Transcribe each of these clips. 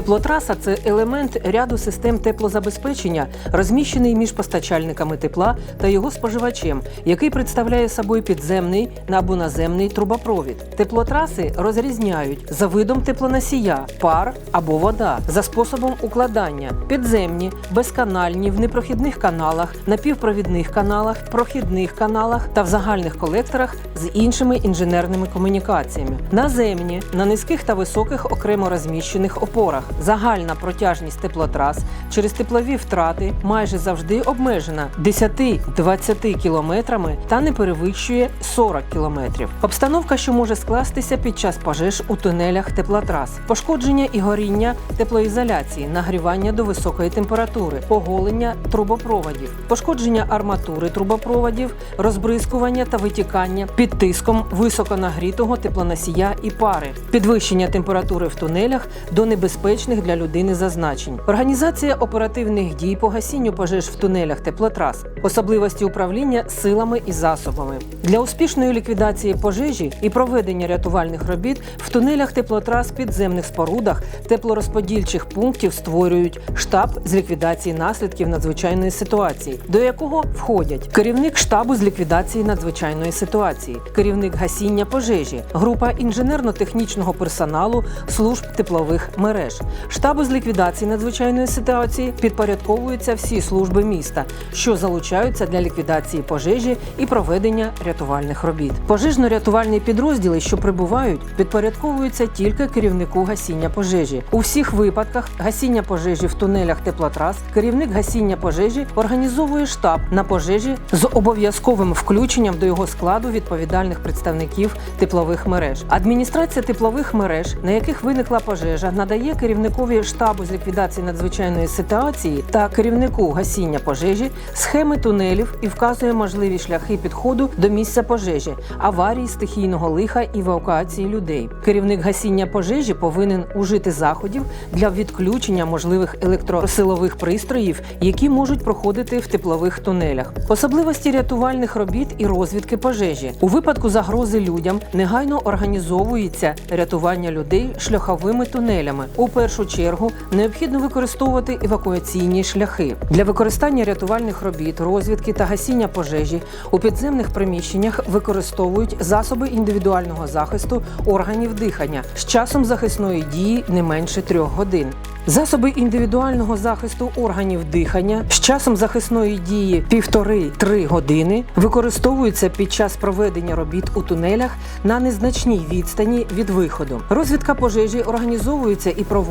Теплотраса це елемент ряду систем теплозабезпечення, розміщений між постачальниками тепла та його споживачем, який представляє собою підземний або наземний трубопровід. Теплотраси розрізняють за видом теплоносія, пар або вода, за способом укладання, підземні, безканальні в непрохідних каналах, напівпровідних каналах, прохідних каналах та в загальних колекторах з іншими інженерними комунікаціями. Наземні на низьких та високих окремо розміщених опорах. Загальна протяжність теплотрас через теплові втрати майже завжди обмежена 10-20 кілометрами та не перевищує 40 кілометрів. Обстановка, що може скластися під час пожеж у тунелях теплотрас, пошкодження і горіння теплоізоляції, нагрівання до високої температури, оголення трубопроводів, пошкодження арматури трубопроводів, розбризкування та витікання під тиском високонагрітого теплоносія і пари, підвищення температури в тунелях до небезпечних для людини зазначень, організація оперативних дій по гасінню пожеж в тунелях теплотрас, особливості управління силами і засобами для успішної ліквідації пожежі і проведення рятувальних робіт в тунелях теплотрас, підземних спорудах, теплорозподільчих пунктів створюють штаб з ліквідації наслідків надзвичайної ситуації, до якого входять керівник штабу з ліквідації надзвичайної ситуації, керівник гасіння пожежі, група інженерно-технічного персоналу служб теплових мереж. Штабу з ліквідації надзвичайної ситуації підпорядковуються всі служби міста, що залучаються для ліквідації пожежі і проведення рятувальних робіт. Пожежно-рятувальні підрозділи, що прибувають, підпорядковуються тільки керівнику гасіння пожежі. У всіх випадках гасіння пожежі в тунелях теплотрас керівник гасіння пожежі організовує штаб на пожежі з обов'язковим включенням до його складу відповідальних представників теплових мереж. Адміністрація теплових мереж, на яких виникла пожежа, надає керівникові штабу з ліквідації надзвичайної ситуації та керівнику гасіння пожежі схеми тунелів і вказує можливі шляхи підходу до місця пожежі, аварії, стихійного лиха і евакуації людей. Керівник гасіння пожежі повинен ужити заходів для відключення можливих електросилових пристроїв, які можуть проходити в теплових тунелях. Особливості рятувальних робіт і розвідки пожежі у випадку загрози людям негайно організовується рятування людей шляховими тунелями. Першу чергу необхідно використовувати евакуаційні шляхи для використання рятувальних робіт, розвідки та гасіння пожежі у підземних приміщеннях використовують засоби індивідуального захисту органів дихання з часом захисної дії не менше трьох годин. Засоби індивідуального захисту органів дихання з часом захисної дії півтори-три години використовуються під час проведення робіт у тунелях на незначній відстані від виходу. Розвідка пожежі організовується і проводиться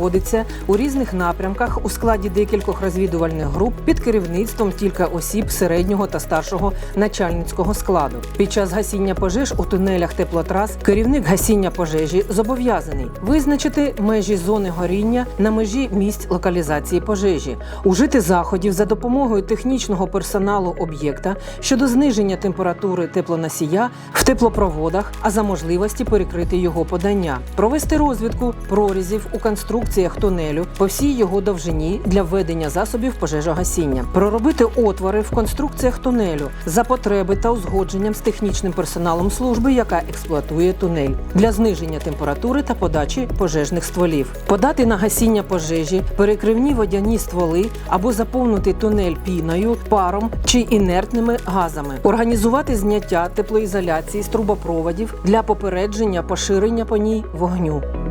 у різних напрямках у складі декількох розвідувальних груп під керівництвом кілька осіб середнього та старшого начальницького складу. Під час гасіння пожеж у тунелях теплотрас керівник гасіння пожежі зобов'язаний визначити межі зони горіння на межі місць локалізації пожежі, ужити заходів за допомогою технічного персоналу об'єкта щодо зниження температури теплоносія в теплопроводах, а за можливості перекрити його подання, провести розвідку прорізів у конструкціях тунелю по всій його довжині для введення засобів пожежогасіння, проробити отвори в конструкціях тунелю за потреби та узгодженням з технічним персоналом служби, яка експлуатує тунель, для зниження температури та подачі пожежних стволів, подати на гасіння пожежі, перекривні водяні стволи або заповнити тунель піною, паром чи інертними газами, організувати зняття теплоізоляції з трубопроводів для попередження поширення по ній вогню.